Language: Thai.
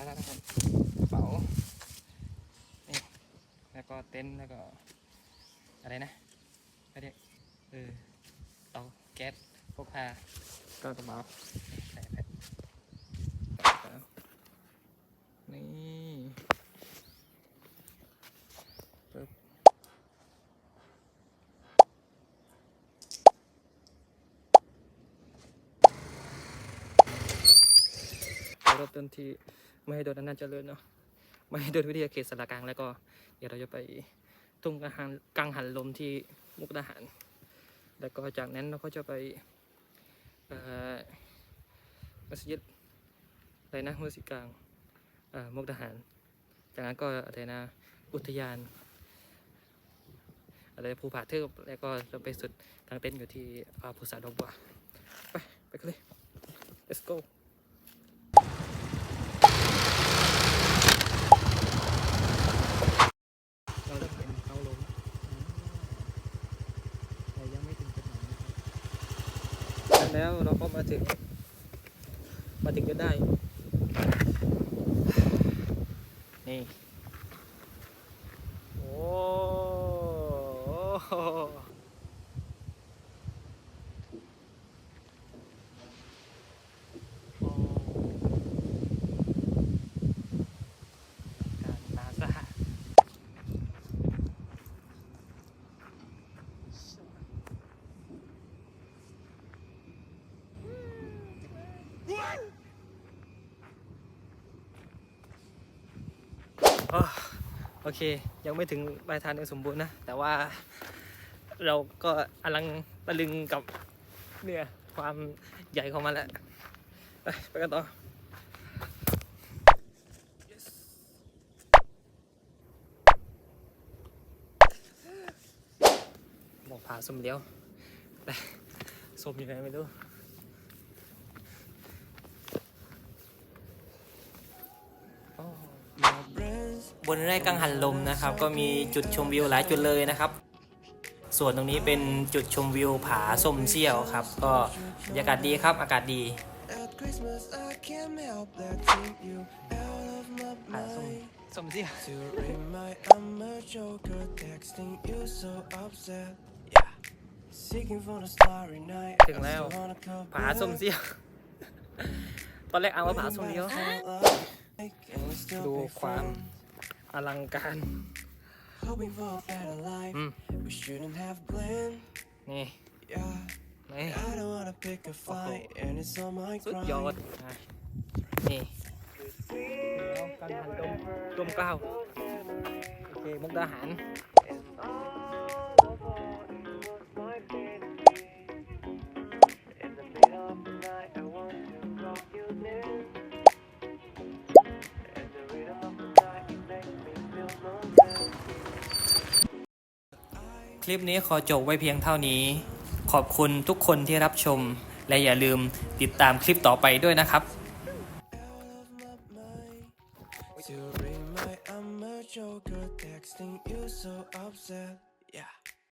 มาแล้วนะครับกระเป๋านี่แล้วก็เต็นท์แล้วก็อะไรนะก็เรียกเออเตาแก๊สพกพาก็กระเป๋าใส่ไปกระเป๋านี่ปึ๊บเริ่มต้นที่ ไม่ให้โดนอำนาจเจริญเนาะไม่ให้โดนวิทยาเขตสารกลางแล้วก็ เดี๋ยวเราจะไปทุ่งกังหันกังหันลมที่มุกดาหาร แล้วก็จากนั้นเราก็จะไปมัสยิดอะไรนะมัสยิดกลางมุกดาหาร จากนั้นก็อะไรนะอุทยานอะไรภูผาเทือกแล้วก็จะไปสุดกลางเต็นท์อยู่ที่อ่าภูสาดอกบัวไปไปกันเลย let's go เราจะเป็นเขาลงแต่ยังไม่ถึงจุดหมายนะครับ แล้วเราก็มาถึง มาถึงก็ได้ นี่ โอ้โหโอ้การนาซา อ๋อ โอเค ยังไม่ถึงปลายทางอย่างสมบูรณ์นะ แต่ว่าเราก็อลังตะลึงกับเนี่ยความใหญ่ของมันแล้ว ไปไปกันต่อบอกผาสมเดียวไปสมอยู่ไหนไม่รู้ อ๋อ บ นไร่กังหันลมนะครับ ก็มีจุดชมวิวหลายจุดเลยนะครับ ส่วนตรงนี้เป็นจุดชมวิวผาส้มเซี่ยวครับ ก็บรรยากาศดีครับ อากาศดี At Christmas, I can't help but think you out of my ผาส้ม mind. ส้มเซี่ยว To remind I'm a joker, texting you so upset. Yeah. Seeking for the starry night. ถึงแล้ว I still wanna cover ผาส้มเซี่ยวตอนแรกเอาว่าผาส้มเดียว And we still ดู be ความ friends. อลังการ Hoping for a better life. Mm. We shouldn't have planned. นี่ Yeah. นี่ I don't wanna pick a fight, and it's on my สุดยอด grind. อะนี่แล้วกังหันลมลมเกล้าโอเคมุกดาหาร คลิปนี้ขอจบไว้เพียงเท่านี้ ขอบคุณทุกคนที่รับชม และอย่าลืมติดตามคลิปต่อไปด้วยนะครับ To remind I'm a joker, texting you so upset.